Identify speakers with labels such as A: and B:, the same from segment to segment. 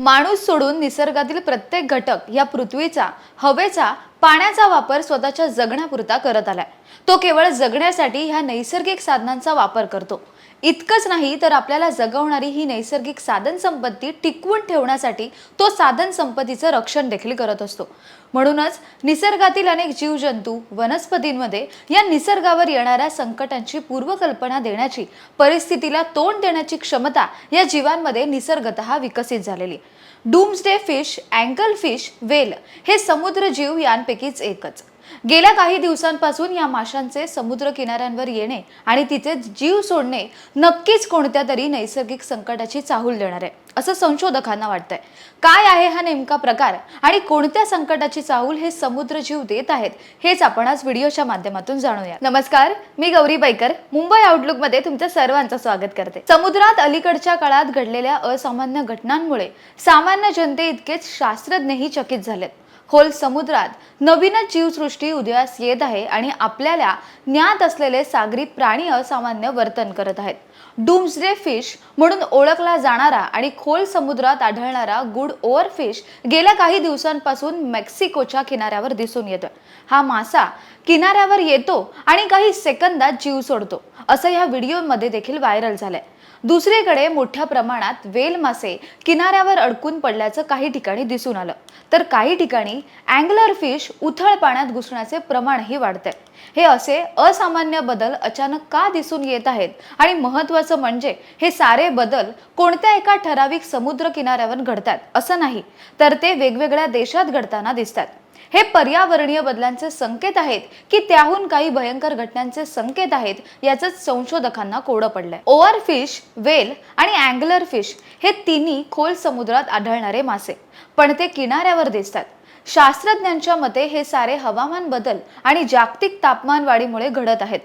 A: माणूस सोडून निसर्गातील प्रत्येक घटक या पृथ्वीचा हवेचा पाण्याचा वापर स्वतःच्या जगण्यापुरता करत आलाय. तो केवळ जगण्यासाठी ह्या नैसर्गिक साधनांचा वापर करतो. इतकंच नाही तर आपल्याला जगवणारी ही नैसर्गिक साधन संपत्ती टिकवून ठेवण्यासाठी तो साधन संपत्तीचं रक्षण देखील करत असतो. म्हणूनच निसर्गातील अनेक जीवजंतू वनस्पतींमध्ये या निसर्गावर येणाऱ्या संकटांची पूर्वकल्पना देण्याची परिस्थितीला तोंड देण्याची क्षमता या जीवांमध्ये निसर्गत विकसित झालेली. Doomsday fish angler fish whale हे समुद्र जीव यांपैकीच एकच. गेल्या काही दिवसांपासून या माशांचे समुद्र किनाऱ्यांवर येणे आणि तिचे जीव सोडणे नक्कीच कोणत्या तरी नैसर्गिक संकटाची चाहूल देणार आहे असं संशोधकांना वाटतंय. काय आहे हा नेमका प्रकार आणि कोणत्या संकटाची चाहूल हे समुद्र जीव देत आहेत हेच आपण आज व्हिडिओच्या माध्यमातून जाणूया. नमस्कार मी गौरी बैकर. मुंबई आउटलुकमध्ये तुमच्या सर्वांचं स्वागत करते. समुद्रात अलीकडच्या काळात घडलेल्या असामान्य घटनांमुळे सामान्य जनते इतकेच शास्त्रज्ञही चकित झालेत. खोल समुद्रात नवीनच जीवसृष्टी उदयास येत आहे आणि आपल्याला ज्ञात असलेले सागरी प्राणी असामान्य वर्तन करत आहेत. डूम्सडे फिश म्हणून ओळखला जाणारा आणि खोल समुद्रात आढळणारा गुड ओवर फिश गेल्या काही दिवसांपासून मेक्सिकोच्या किनाऱ्यावर दिसून येतो हा मासा किनाऱ्यावर येतो आणि काही सेकंदात जीव सोडतो. असं या व्हिडिओमध्ये देखील व्हायरल झालंय. दुसरीकडे मोठ्या प्रमाणात वेल मासे किनाऱ्यावर अडकून पडल्याचं काही ठिकाणी दिसून आलं. तर काही ठिकाणी अँगलर फिश उथळ पाण्यात घुसण्याचे प्रमाणही वाढतंय. हे असे असामान्य बदल अचानक का दिसून येत आहेत आणि महत्वाचं म्हणजे हे सारे बदल कोणत्या एका ठराविक समुद्र किनाऱ्यावर घडतात असं नाही तर ते वेगवेगळ्या देशात घडताना दिसतात. हे पर्यावरणीय बदलांचे संकेत आहेत की त्याहून काही भयंकर घटनांचे संकेत आहेत याच संशोधकांना कोडं पडलंय. ओअर फिश वेल आणि अँगलर फिश हे तिन्ही खोल समुद्रात आढळणारे मासे पण ते किनाऱ्यावर दिसतात. शास्त्रज्ञांच्या मते हे सारे हवामान बदल आणि जागतिक तापमान वाढीमुळे घडत आहेत.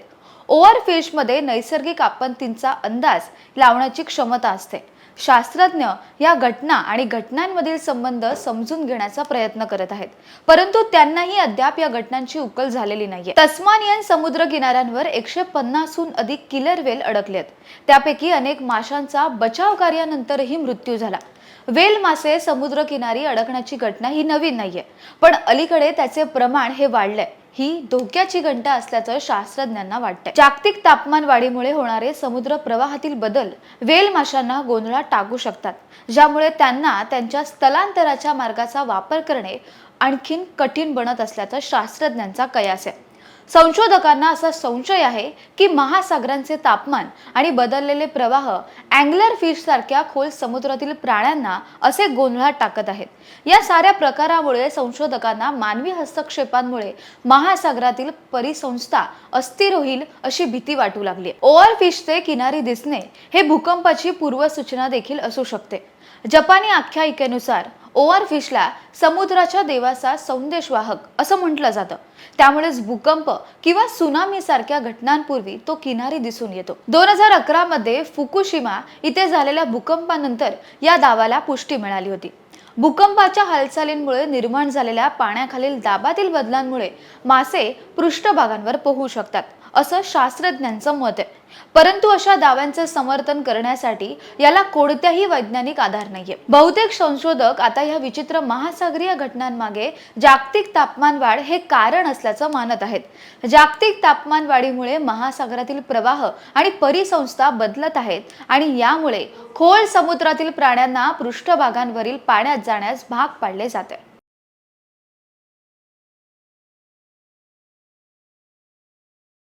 A: ओवर फिशमध्ये नैसर्गिक आपत्तींचा अंदाज लावण्याची क्षमता असते. शास्त्रज्ञ या घटना आणि घटनांमधील संबंध समजून घेण्याचा प्रयत्न करत आहेत. परंतु त्यांनाही अद्याप या घटनांची उकल झालेली नाहीये. तस्मानियन समुद्र किनाऱ्यांवर एकशे पन्नासहून अधिक किलर वेल अडकलेत. त्यापैकी अनेक माशांचा बचाव कार्यानंतरही मृत्यू झाला. वेल मासे समुद्र किनारी अडकण्याची घटना ही नवीन नाहीये. पण अलीकडे त्याचे प्रमाण हे वाढलंय. ही धोक्याची घंटा असल्याचं शास्त्रज्ञांना वाटतंय. जागतिक तापमान वाढीमुळे होणारे समुद्र प्रवाहातील बदल वेल माशांना गोंधळात टाकू शकतात ज्यामुळे त्यांना त्यांच्या स्थलांतराच्या मार्गाचा वापर करणे आणखीन कठीण बनत असल्याचा शास्त्रज्ञांचा कयास आहे. संशोधकांना असा संशय आहे की महासागरांचे तापमान आणि बदललेले प्रवाह अँगलर फिश सारख्या खोल समुद्रातील प्राण्यांना असे गोंधळात टाकत आहेत. या साऱ्या प्रकारामुळे संशोधकांना मानवी हस्तक्षेपांमुळे महासागरातील परिसंस्था अस्थिर होईल अशी भीती वाटू लागली ओव्हर फिशचे किनारी दिसणे हे भूकंपाची पूर्वसूचना देखील असू शकते. जपानी आख्यायिकेनुसार ओव्हर फिशला समुद्राच्या देवाचा संदेशवाहक असं म्हटलं जातं. त्यामुळेच भूकंप किंवा सुनामी सारख्या घटनांपूर्वी तो किनारी दिसून येतो. दोन हजार अकरा मध्ये फुकुशिमा इथे झालेल्या भूकंपानंतर या दावाला पुष्टी मिळाली होती. भूकंपाच्या हालचालींमुळे निर्माण झालेल्या पाण्याखालील दाबातील बदलांमुळे मासे पृष्ठभागांवर पोहू शकतात. असं शास्त्रज्ञांचं मत आहे. परंतु अशा दाव्यांचे समर्थन करण्यासाठी याला कोणत्याही वैज्ञानिक आधार नाहीये. बहुतेक संशोधक आता या विचित्र महासागरीय घटनांमागे जागतिक तापमान वाढ हे कारण असल्याचं मानत आहेत. जागतिक तापमान वाढीमुळे महासागरातील प्रवाह आणि परिसंस्था बदलत आहेत आणि यामुळे खोल समुद्रातील प्राण्यांना पृष्ठभागांवरील पाण्यात जाण्यास भाग पाडले जाते.